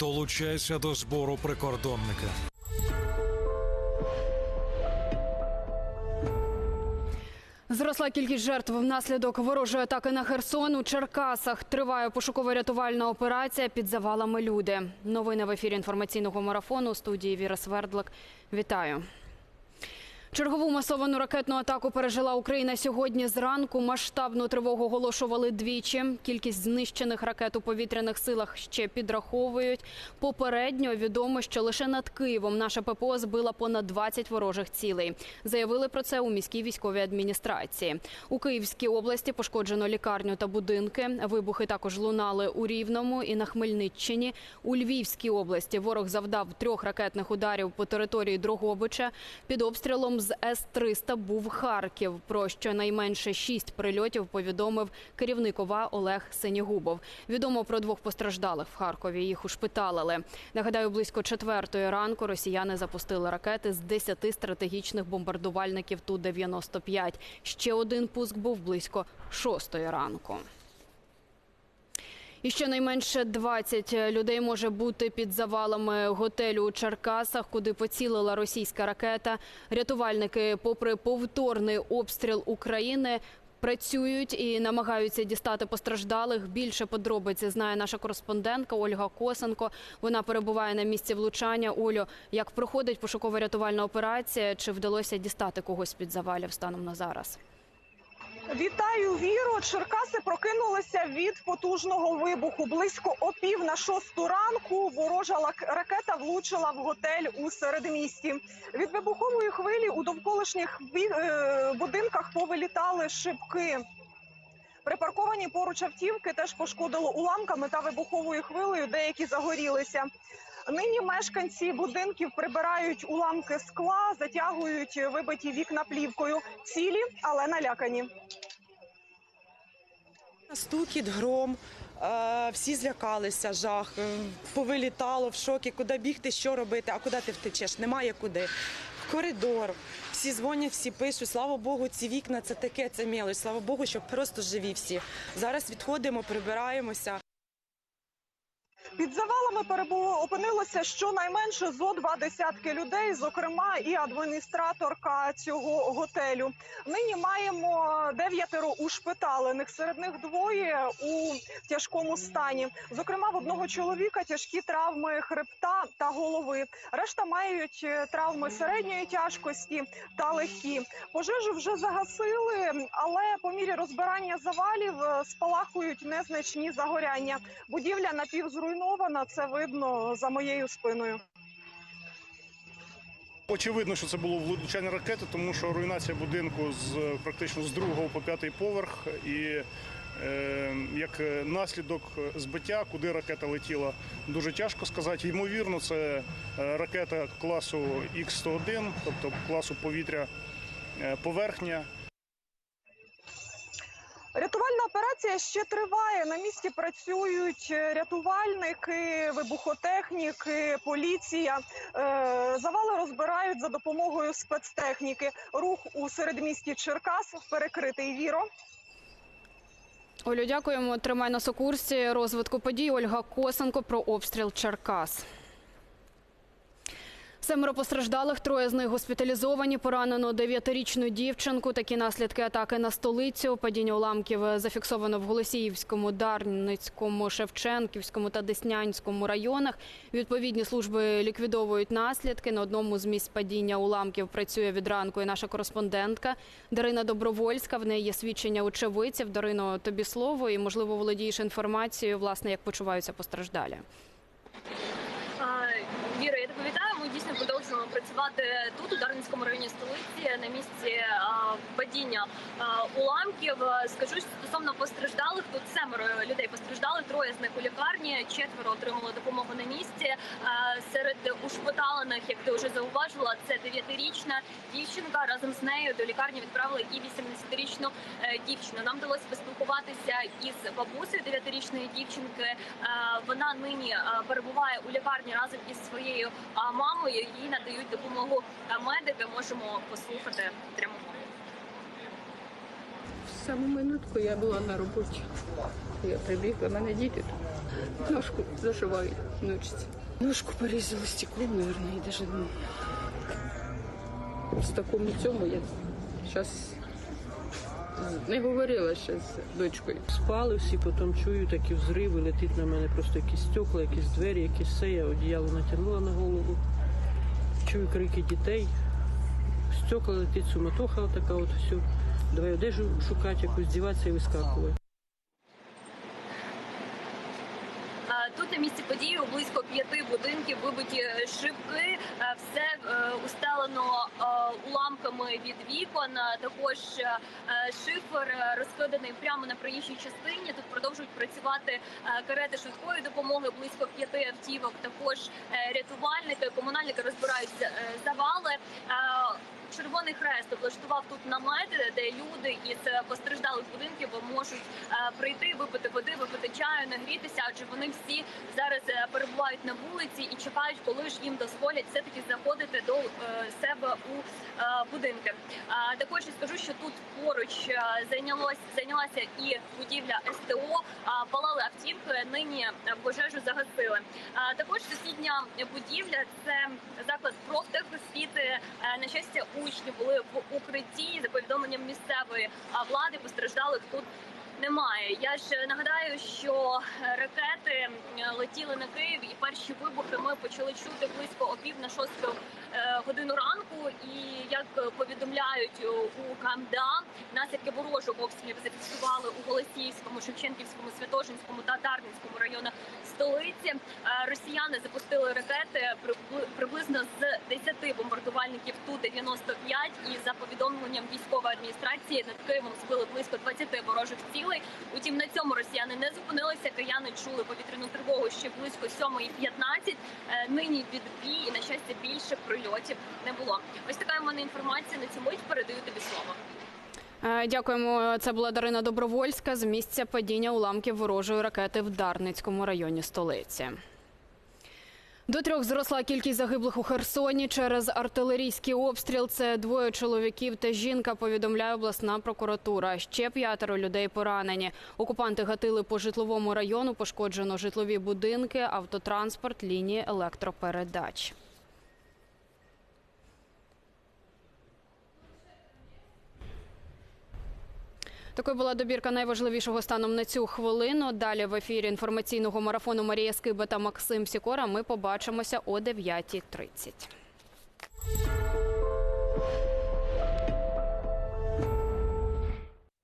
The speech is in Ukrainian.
Долучайся до збору прикордонника. Зросла кількість жертв внаслідок ворожої атаки на Херсон. У Черкасах триває пошуково-рятувальна операція під завалами люди. Новини в ефірі інформаційного марафону у студії Віра Свердлик. Вітаю. Чергову масовану ракетну атаку пережила Україна сьогодні зранку. Масштабну тривогу оголошували двічі. Кількість знищених ракет у повітряних силах ще підраховують. Попередньо відомо, що лише над Києвом наша ППО збила понад 20 ворожих цілей. Заявили про це у міській військовій адміністрації. У Київській області пошкоджено лікарню та будинки. Вибухи також лунали у Рівному і на Хмельниччині. У Львівській області ворог завдав трьох ракетних ударів по території Дрогобича. Під обстрілом з С-300 був Харків. Про щонайменше шість прильотів повідомив керівник ОВА Олег Синігубов. Відомо про двох постраждалих в Харкові. Їх ушпиталили. Нагадаю, близько четвертої ранку росіяни запустили ракети з 10 стратегічних бомбардувальників Ту-95. Ще один пуск був близько шостої ранку. І щонайменше 20 людей може бути під завалами готелю у Черкасах, куди поцілила російська ракета. Рятувальники, попри повторний обстріл України, працюють і намагаються дістати постраждалих. Більше подробиць знає наша кореспондентка Ольга Косенко. Вона перебуває на місці влучання. Олю, як проходить пошуково-рятувальна операція? Чи вдалося дістати когось під завалів станом на зараз? Вітаю віру. Черкаси прокинулися від потужного вибуху. Близько о пів на шосту ранку ворожа ракета влучила в готель у середмісті. Від вибухової хвилі у довколишніх е, будинках повилітали шибки. Припарковані поруч автівки теж пошкодило уламками та вибуховою хвилею. Деякі загорілися. Нині мешканці будинків прибирають уламки скла, затягують вибиті вікна плівкою. Цілі, але налякані. Стукіт, гром. е, Всі злякалися, жах, е, повилітало в шокі, куди бігти, що робити, а куди ти втечеш? Немає куди. В коридор. Всі дзвонять, всі пишуть. Слава Богу, ці вікна це таке, це мілоч. Слава Богу, що просто живі всі. Зараз відходимо, прибираємося. Під завалами перебу... опинилося щонайменше зо два десятки людей, зокрема і адміністраторка цього готелю. Нині маємо дев'ятеро ушпиталених. Серед них двоє у тяжкому стані. Зокрема, в одного чоловіка тяжкі травми хребта та голови. Решта мають е, травми середньої тяжкості та легкі. Пожежу вже загасили, але по мірі розбирання завалів е, спалахують незначні загоряння. Будівля напівзруйнована, це видно за моєю спиною. Очевидно, що це було влучання ракети, тому що руйнація будинку з практично з другого по п'ятий поверх, і е, як наслідок збиття, куди ракета летіла, дуже тяжко сказати. Ймовірно, це е, ракета класу Х-101, тобто класу повітря е, поверхня. Рятувальна операція ще триває. На місці працюють е, рятувальники, вибухотехніки, поліція. Е, Завали розбирають за допомогою спецтехніки. Рух у середмісті Черкас перекритий віро. Олю, дякуємо. Тримай нас у курсі розвитку подій. Ольга Косенко про обстріл Черкас. Семеро постраждалих, троє з них госпіталізовані. Поранено дев'ятирічну дівчинку. Такі наслідки атаки на столицю. Падіння уламків зафіксовано в Голосіївському, Дарницькому, Шевченківському та Деснянському районах. Відповідні служби ліквідовують наслідки. На одному з місць падіння уламків працює від ранку і наша кореспондентка Дарина Добровольська. В неї є свідчення очевидців. Дарино, тобі слово і можливо володієш інформацією, власне, як почуваються постраждалі. Віра, я тебе вітаю. Працювати тут, у Дарницькому районі столиці, на місці падіння уламків. Скажу стосовно постраждалих. Тут семеро людей постраждали, троє з них у лікарні, четверо отримали допомогу на місці. Серед ушпиталених, як ти вже зауважила, це дев'ятирічна дівчинка. Разом з нею до лікарні відправили і 80-річну е, дівчину. Нам вдалося поспілкуватися із бабусею дев'ятирічної дівчинки. Е, Вона нині е, перебуває у лікарні разом із своєю мамою. Їй надають допомогу е, медики. Можемо послухати прямо. В саму минутку я була на роботі. Я прибігла, в мене діти тут ножку зашивають внучці. Ножку порізали стеклом, мабуть, і навіть ну, в такому цьому я зараз не говорила ще з дочкою. Спали всі, потім чую такі взриви, летить на мене просто якісь стекла, якісь двері, якісь все. Я одіяло натягнула на голову. Чую крики дітей. Стекла летить, суматоха така от все. Давай одежу шукати, якусь діватися і вискакувати. Тут на місці події близько п'яти будинків вибиті шибки, все е, устелено е, уламками від вікон. Також е, шифер розкиданий прямо на проїжджій частині. Працювати е, карети швидкої допомоги, близько п'яти автівок. Також е, рятувальники, комунальники розбирають е, завали. Червоний хрест облаштував тут намет, де люди із постраждалих будинків можуть прийти, випити води, випити чаю, нагрітися, адже вони всі зараз перебувають на вулиці і чекають, коли ж їм дозволять все таки заходити до себе у будинки. Також я скажу, що тут поруч зайнялось зайнялася і будівля СТО. Нині е, пожежу загасили. Також сусідня будівля це заклад профтехосвіти. Е, На щастя, учні були в укритті за повідомленням місцевої влади. Постраждалих тут немає. Я ж нагадаю, що ракети е, летіли на Київ, і перші вибухи ми почали чути близько о пів на шосту е, годину ранку. І як повідомляють у КМДА, наслідки ворожого обстрілів зафіксували у Голосіївському, Шевченківському, Святошинському та Дарницькому районах столиці. Е, Росіяни запустили ракети приблизно з 10 бомбардувальників ту 95 і за повідомленням військової адміністрації над Києвом збили близько 20 ворожих цілей. Утім, на цьому росіяни не зупинилися. Кияни чули повітряну тривогу ще близько 7.15. Е, Нині відбій і на щастя більше прильотів не було. Ось така в мене інформація на цю мить. Передаю тобі слово. Е, Дякуємо. Це була Дарина Добровольська з місця падіння уламків ворожої ракети в Дарницькому районі столиці. До трьох зросла кількість загиблих у Херсоні через артилерійський обстріл. Це двоє чоловіків та жінка. Повідомляє обласна прокуратура. Ще п'ятеро людей поранені. Окупанти гатили по житловому району. Пошкоджено житлові будинки, автотранспорт, лінії електропередач. Такою була добірка найважливішого станом на цю хвилину. Далі в ефірі інформаційного марафону Марія Скиба та Максим Сікора. Ми побачимося о 9.30.